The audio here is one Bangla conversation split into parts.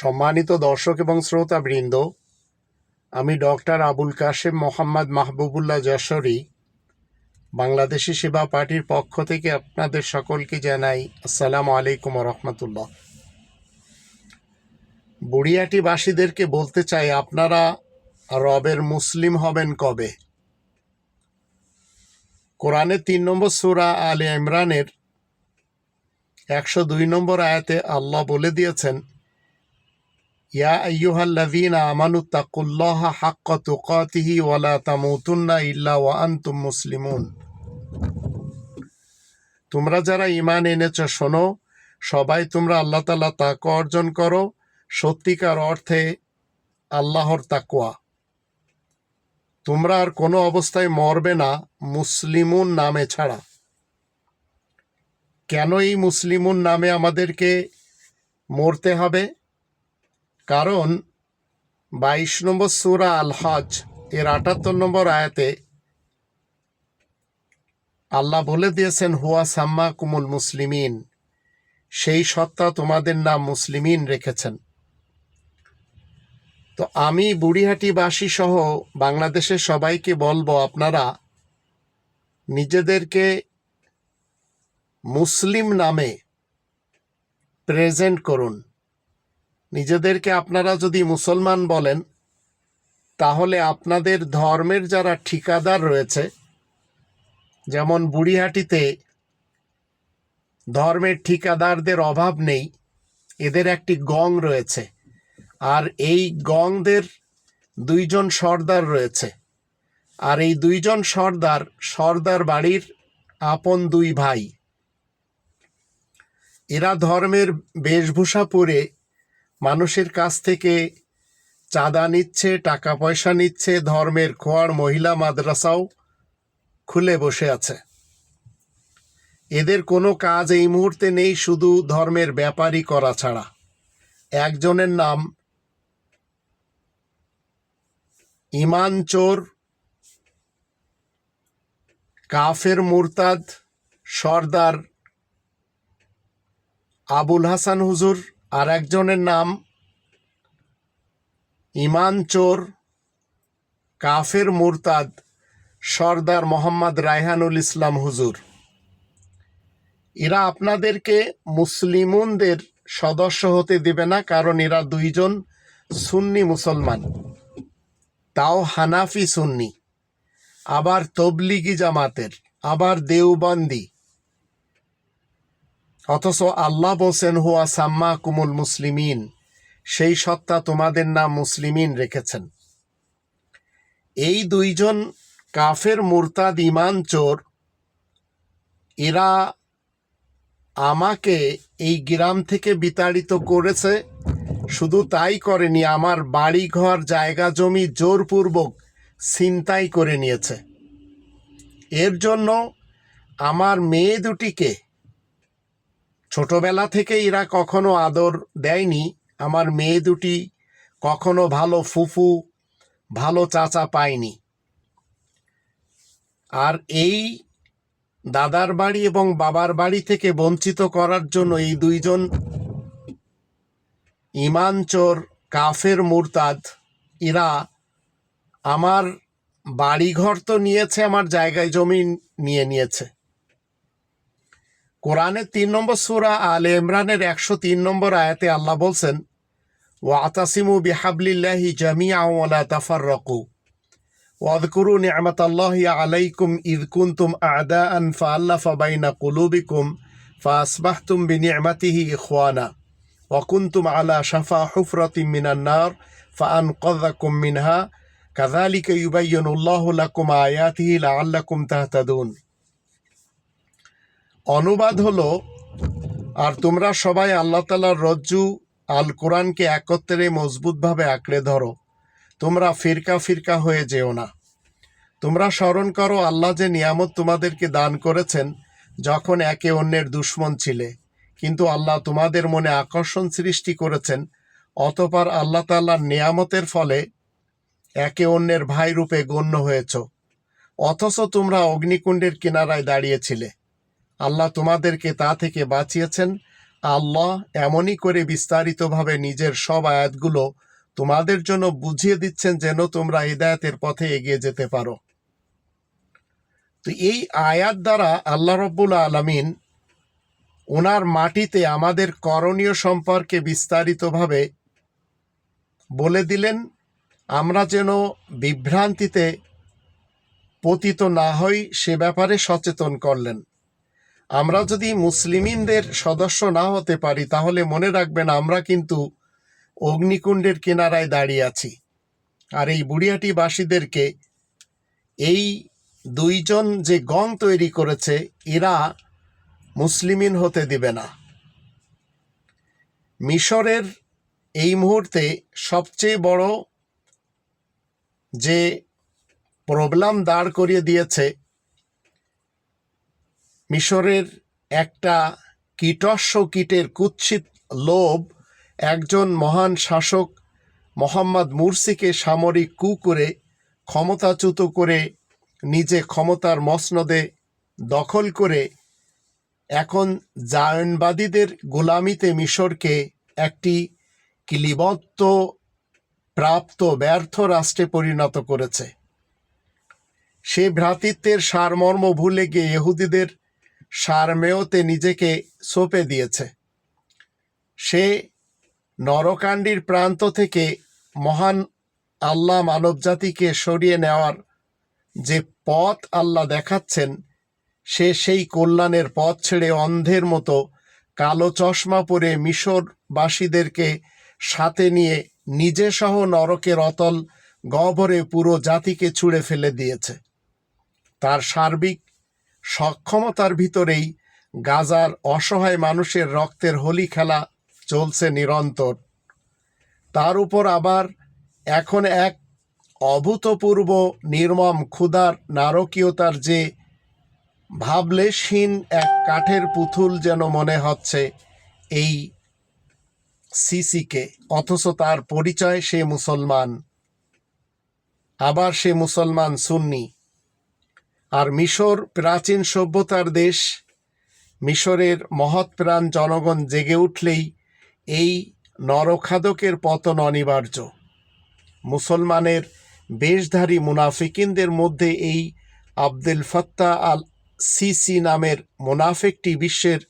সম্মানিত দর্শক এবং শ্রোতা বৃন্দ আমি ডক্টর আবুল কাশেম মোহাম্মদ মাহবুবুল্লাহ যশোরী, বাংলাদেশি সেবা পার্টির পক্ষ থেকে আপনাদের সকলকে জানাই আসসালামু আলাইকুম রহমতুল্লাহ। বুড়িয়াটিবাসীদেরকে বলতে চাই, আপনারা রবের মুসলিম হবেন কবে? কোরআনের তিন নম্বর সুরা আলে ইমরানের একশো দুই নম্বর আয়াতে আল্লাহ বলে দিয়েছেন ইয়া আইয়ুহাল্লাযীনা আমানু তাকুল্লাহা হাক্কা তুকাতিহি ওয়া লা তামুতুন্না ইল্লা ওয়া আনতুম মুসলিমুন তোমরা যারা ঈমান এনেছ, শোনো, সবাই তোমরা আল্লাহ তালা তাকওয়া অর্জন করো। সত্যিকার অর্থে আল্লাহর তাকওয়া। তোমরা আর কোনো অবস্থায় মরবে না, মুসলিমুন নামে ছাড়া। কেন এই মুসলিমুন নামে আমাদেরকে মরতে হবে? কারণ বাইশ নম্বর সুরা আল হজ এর আটাত্তর নম্বর আয়াতে আল্লাহ বলে দিয়েছেন, হুয়া সাম্মা কুমুল মুসলিমিন সেই সত্তা তোমাদের নাম মুসলিমিন রেখেছেন। তো আমি বুড়িহাটিবাসী সহ বাংলাদেশের সবাইকে বলব, আপনারা নিজেদেরকে মুসলিম নামে প্রেজেন্ট করুন। নিজেদেরকে আপনারা যদি মুসলমান বলেন, তাহলে আপনাদের ধর্মের যারা ঠিকাদার রয়েছে, যেমন বুড়িহাটিতে ধর্মের ঠিকাদারদের অভাব নেই, এদের একটি গং রয়েছে। আর এই গংদের দুইজন সর্দার রয়েছে। আর এই দুইজন সর্দার সর্দার বাড়ির আপন দুই ভাই। এরা ধর্মের বেশভূষা পরে মানুষের কাছ থেকে চাঁদা নিচ্ছে টাকা পয়সা নিচ্ছে, ধর্মের খোয়ার মহিলা মাদ্রাসাও খুলে বসে আছে। এদের কোনো কাজ এই মুহূর্তে নেই, শুধু ধর্মের ব্যাপারই করা ছাড়া। একজনের নাম ইমান চোর, কাফের মুরতাদ, সর্দার আবুল হাসান হুজুর আর একজনের নাম ইমান চোর, কাফের মুরতাদ, সর্দার মোহাম্মদ রায়হানুল ইসলাম হুজুর। এরা আপনাদেরকে মুসলিমুনদের সদস্য হতে দেবে না, কারণ এরা দুইজন সুন্নি মুসলমান। তাও হানাফি সুন্নি। আবার তবলিগি জামাতের, আবার দেওবন্দি। অথচ আল্লাহ বলছেন, হুয়া সাম্মা কুমুল মুসলিমিন। সেই সত্তা তোমাদের নাম মুসলিমিন রেখেছেন। এই দুইজন কাফের মুরতাদ ইমান চোর, এরা আমাকে এই গ্রাম থেকে বিতাড়িত করেছে। শুধু তাই করেনি, আমার বাড়ি ঘর জায়গা, জমি জোরপূর্বক ছিনতাই করে নিয়েছে। এর জন্য আমার মেয়ে দুটিকে ছোটবেলা থেকে এরা কখনো আদর দেয়নি। আমার মেয়ে দুটি কখনো ভালো ফুফু, ভালো চাচা পায়নি। আর এই দাদার বাড়ি এবং বাবার বাড়ি থেকে বঞ্চিত করার জন্য এই দুইজন ইমান চোর, কাফের মুরতাদ, এরা আমার বাড়িঘর তো নিয়েছে, আমার জায়গায় জমি নিয়ে নিয়েছে। কোরআনের তিন নম্বর সুরা আলে ইমরানের একশো তিন নম্বর আয়াতে আল্লাহ বলছেন ওয়াতাসিমু বিহাবলিল্লাহি জামিয়া ওয়ালা তাফাররাকু واذكروا نعمة الله عليكم إذ كنتم أعداء فألف بين قلوبكم فأصبحتم بنعمته إخوانا وكنتم على شفا حفرة من النار فأنقذكم منها كذلك يبين الله لكم آياته لعلكم تهتدون অনুবাদ হলো, আর তোমরা সবাই আল্লাহ তালার রজ্জু আল কোরআনকে একত্রে মজবুতভাবে আঁকড়ে ধরো। তোমরা ফিরকা ফিরকা হয়ে যেও না। তোমরা স্মরণ করো, আল্লাহ যে নিয়ামত তোমাদেরকে দান করেছেন, যখন একে অন্যের দুশ্মন ছিলে। কিন্তু আল্লাহ তোমাদের মনে আকর্ষণ সৃষ্টি করেছেন, অতপর আল্লাহ তাল্লাহর নিয়ামতের ফলে একে অন্যের ভাই রূপে গণ্য হয়েছ। অথচ তোমরা অগ্নিকুণ্ডের কিনারায় দাঁড়িয়েছিলে আল্লাহ তোমাদেরকে তা থেকে বাঁচিয়েছেন। আল্লাহ এমনই করে বিস্তারিতভাবে নিজের সব আয়াতগুলো তোমাদের জন্য বুঝিয়ে দিচ্ছেন যেন তোমরা হিদায়াতের পথে এগিয়ে যেতে পারো। তো এই আয়াত দ্বারা আল্লাহ রব্বুল আলমিন ওনার মাটিতে আমাদের করণীয় সম্পর্কে বিস্তারিতভাবে বলে দিলেন, আমরা যেন বিভ্রান্তিতে পতিত না হই সে ব্যাপারে সচেতন করলেন। আমরা যদি মুসলিমিনদের সদস্য না হতে পারি, তাহলে মনে রাখবেন আমরা কিন্তু অগ্নিকুণ্ডের কিনারায় দাঁড়িয়ে আছি। আর এই বুড়িয়াটিবাসীদেরকে এই দুইজন যে গং তৈরি করেছে, এরা মুসলিমিন হতে দিবে না। মিশরের এই মুহূর্তে সবচেয়ে বড় যে প্রবলেম দাঁড় করিয়ে দিয়েছে মিশরের একটা কীটস্য কীটের কুৎসিত লোভ একজন মহান শাসক মোহাম্মদ মুরসিকে সামরিক কু করে ক্ষমতাচ্যুত করে নিজে ক্ষমতার মসনদে দখল করে এখন জায়নবাদীদের গোলামিতে মিশরকে একটি কিলিবত্ত প্রাপ্ত ব্যর্থ রাষ্ট্রে পরিণত করেছে। সে ভ্রাতৃত্বের সারমর্ম ভুলে গিয়ে ইহুদিদের সারমেয়তে নিজেকে সঁপে দিয়েছে। সে নরকাণ্ডির প্রান্ত থেকে মহান আল্লাহ মানবজাতিকে সরিয়ে নেওয়ার যে পথ আল্লাহ দেখাচ্ছেন, সে সেই কল্যাণের পথ ছেড়ে অন্ধের মতো কালো চশমা পরে মিশরবাসীদেরকে সাথে নিয়ে নিজে সহ নরকের অতল গহ্বরে পুরো জাতিকে ছুঁড়ে ফেলে দিয়েছে। তার সার্বিক সক্ষমতার ভিতরেই গাজার অসহায় মানুষের রক্তের হোলি খেলা চলছে নিরন্তর। তার উপর আবার এখন এক অভূতপূর্ব নির্মম ক্ষুধার নারকীয়তার যে ভাবলেশহীন এক কাঠের পুতুল যেন মনে হচ্ছে এই সিসিকে, অথচ তার পরিচয় সে মুসলমান। আবার সে মুসলমান সুন্নি। আর মিশর প্রাচীন সভ্যতার দেশ। মিশরের মহৎ প্রাণ জনগণ জেগে উঠলেই এই নরখাদকের পতন অনিবার্য। মুসলমানের বেশধারী মুনাফিকিনদের মধ্যে এই আব্দুল ফত্তা আল সিসি নামের মুনাফিকটি বিশ্বের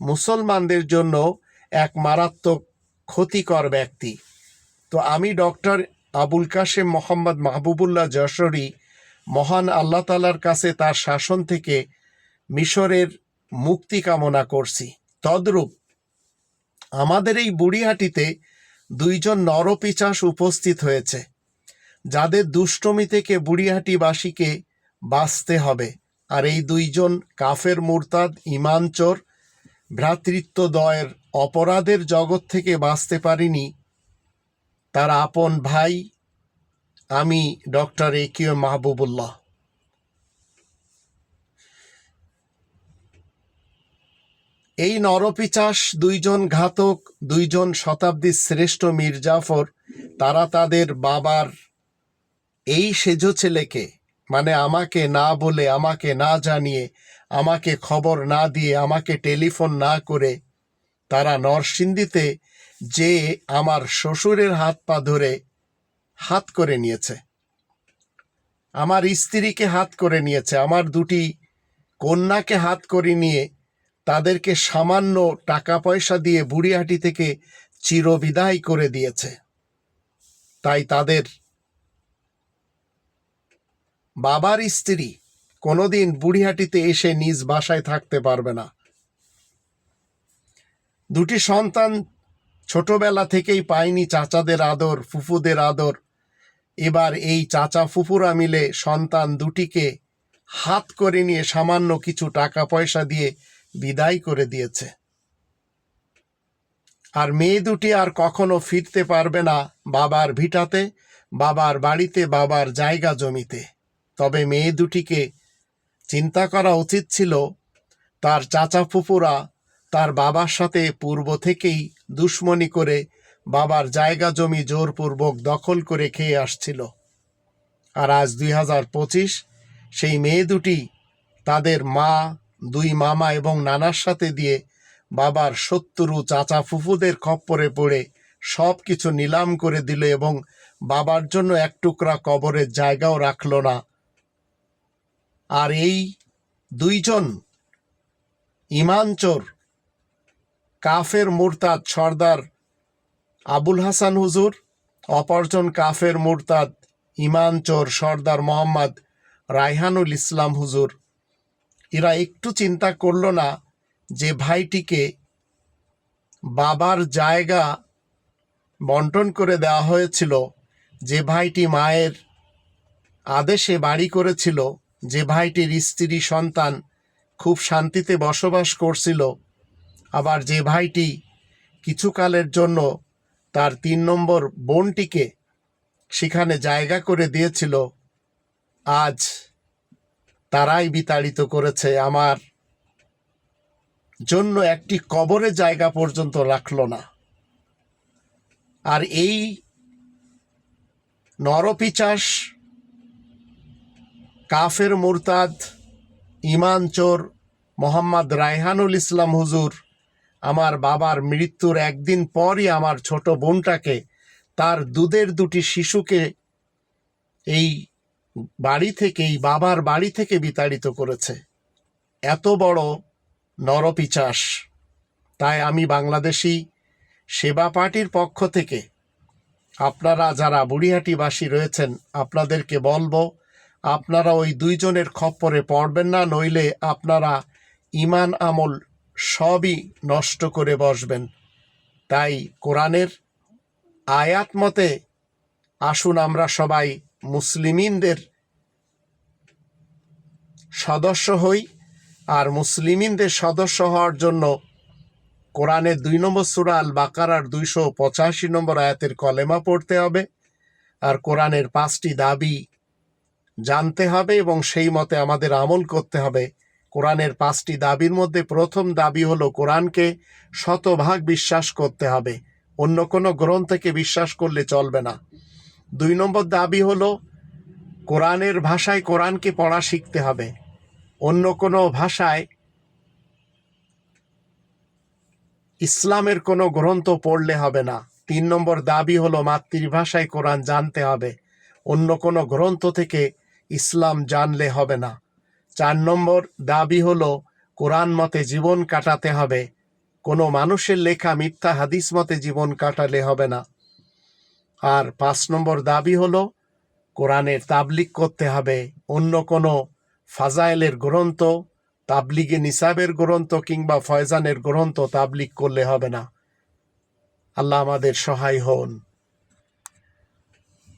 মুসলমানদের জন্য এক মারাত্মক ক্ষতিকর ব্যক্তি। তো আমি ডক্টর আবুল কাশেম মোহাম্মদ মাহবুবুল্লাহ যশোরী মহান আল্লাহ তালার কাছে তার শাসন থেকে মিশরের মুক্তি কামনা করছি। তদ্রূপ আমাদের এই বুড়িহাটিতে দুইজন নরপিচাস উপস্থিত হয়েছে, যাদের দুষ্টমি থেকে বুড়িহাটিবাসীকে বাঁচতে হবে। আর এই দুইজন কাফের মুরতাদ ইমানচোর ভ্রাতৃত্বদয়ের অপরাধের জগৎ থেকে বাঁচতে পারিনি। তার আপন ভাই আমি ডক্টর এ কিউ মাহবুবুল্লাহ। এই নরপিচাস দুইজন ঘাতক, দুইজন শতাব্দীর শ্রেষ্ঠ মির্জাফর তারা তাদের বাবার এই সেজ ছেলেকে মানে আমাকে না বলে, আমাকে না জানিয়ে, আমাকে খবর না দিয়ে, আমাকে টেলিফোন না করে, তারা নরসিংদীতে যে আমার শ্বশুরের হাত পা ধরে হাত করে নিয়েছে। আমার স্ত্রীকে হাত করে নিয়েছে। আমার দুটি কন্যাকে হাত করে নিয়ে তাদেরকে সামান্য টাকা পয়সা দিয়ে বুড়িহাটি থেকে চিরবিদায় করে দিয়েছে। তাই তাদের বাবার স্ত্রী কোনোদিন বুড়িহাটিতে এসে নিজ বাসায় থাকতে পারবে না। দুটি সন্তান ছোটবেলা থেকেই পায়নি চাচাদের আদর, ফুফুদের আদর এবার এই চাচা ফুফুরা মিলে সন্তান দুটিকে হাত করে নিয়ে সামান্য কিছু টাকা পয়সা দিয়ে বিদায় করে দিয়েছে। আর মেয়ে দুটি আর কখনো ফিরতে পারবে না বাবার ভিটাতে, বাবার বাড়িতে, বাবার জায়গা জমিতে। তবে মেয়ে দুটিকে চিন্তা করা উচিত ছিল, তার চাচা ফুপুরা তার বাবার সাথে পূর্ব থেকেই দুশ্মনী করে বাবার জায়গা জমি জোরপূর্বক দখল করে খেয়ে আসছিল। আর আজ দুই হাজার পঁচিশ, সেই মেয়ে দুটি তাদের মা, দুই মামা এবং নানার সাথে দিয়ে বাবার শত্রু চাচা ফুফুদের খপ্পরে পড়ে সব কিছু নিলাম করে দিল এবং বাবার জন্য এক টুকরা কবরের জায়গাও রাখল না। আর এই দুইজন ইমানচোর, কাফের মুরতাদ সর্দার আবুল হাসান হুজুর, অপরজন কাফের মুরতাদ ইমানচোর সর্দার মোহাম্মদ রায়হানুল ইসলাম হুজুর। এরা একটু চিন্তা করল না যে ভাইটিকে বাবার জায়গা বন্টন করে দেওয়া হয়েছিল, যে ভাইটি মায়ের আদেশে বাড়ি করেছিল, যে ভাইটির স্ত্রী সন্তান খুব শান্তিতে বসবাস করছিল, আবার যে ভাইটি কিছুকালের জন্য তার তিন নম্বর বোনটিকে সেখানে জায়গা করে দিয়েছিল। আজ তারাই বিতাড়িত করেছে। আমার জন্য একটি কবরে জায়গা পর্যন্ত রাখল না। আর এই নরপিচাস, কাফের মুরতাদ ইমান চোর মোহাম্মদ রায়হানুল ইসলাম হুজুর আমার বাবার মৃত্যুর একদিন পরই আমার ছোট বোনটাকে, তার দুধের দুটি শিশুকে এই বাড়ি থেকে, এই বাবার বাড়ি থেকে বিতাড়িত করেছে। এত বড় নরপিচাস। তাই আমি বাংলাদেশি সেবা পার্টির পক্ষ থেকে আপনারা যারা বুড়িহাটিবাসী রয়েছেন, আপনাদেরকে বলব, আপনারা ওই দুইজনের খপ্পরে পড়বেন না, নইলে আপনারা ইমান আমল সবই নষ্ট করে বসবেন। তাই কোরআনের আয়াত মতে আসুন আমরা সবাই মুসলিমিনদের সদস্য হই আর মুসলিমিনদের সদস্য হওয়ার জন্য কোরআনের দুই নম্বর সুরা আল বাকারার দুইশো পঁচাশি নম্বর আয়াতের কলেমা পড়তে হবে আর কোরআনের পাঁচটি দাবি জানতে হবে এবং সেই মতে আমাদের আমল করতে হবে। কোরআনের পাঁচটি দাবির মধ্যে প্রথম দাবি হলো কোরআনকে শতভাগ বিশ্বাস করতে হবে। অন্য কোনো গ্রন্থকে বিশ্বাস করলে চলবে না। দুই নম্বর দাবি হলো কোরআনের ভাষায় কোরআনকে পড়া শিখতে হবে। অন্য কোনো ভাষায় ইসলামের কোনো গ্রন্থ পড়লে হবে না। তিন নম্বর দাবি হলো মাতৃভাষায় কোরআন জানতে হবে। অন্য কোনো গ্রন্থ থেকে ইসলাম জানলে হবে না। চার নম্বর দাবি হলো, কোরআন মতে জীবন কাটাতে হবে। কোনো মানুষের লেখা মিথ্যা হাদিস মতে জীবন কাটালে হবে না। আর পাঁচ নম্বর দাবি হলো, কোরআনের তাবলিগ করতে হবে। অন্য কোনো ফাজাইলের গ্রন্থ, তাবলিগে নিসাবের গ্রন্থ কিংবা ফয়জানের গ্রন্থ তাবলিগ করলে হবে না। আল্লাহ আমাদের সহায় হন।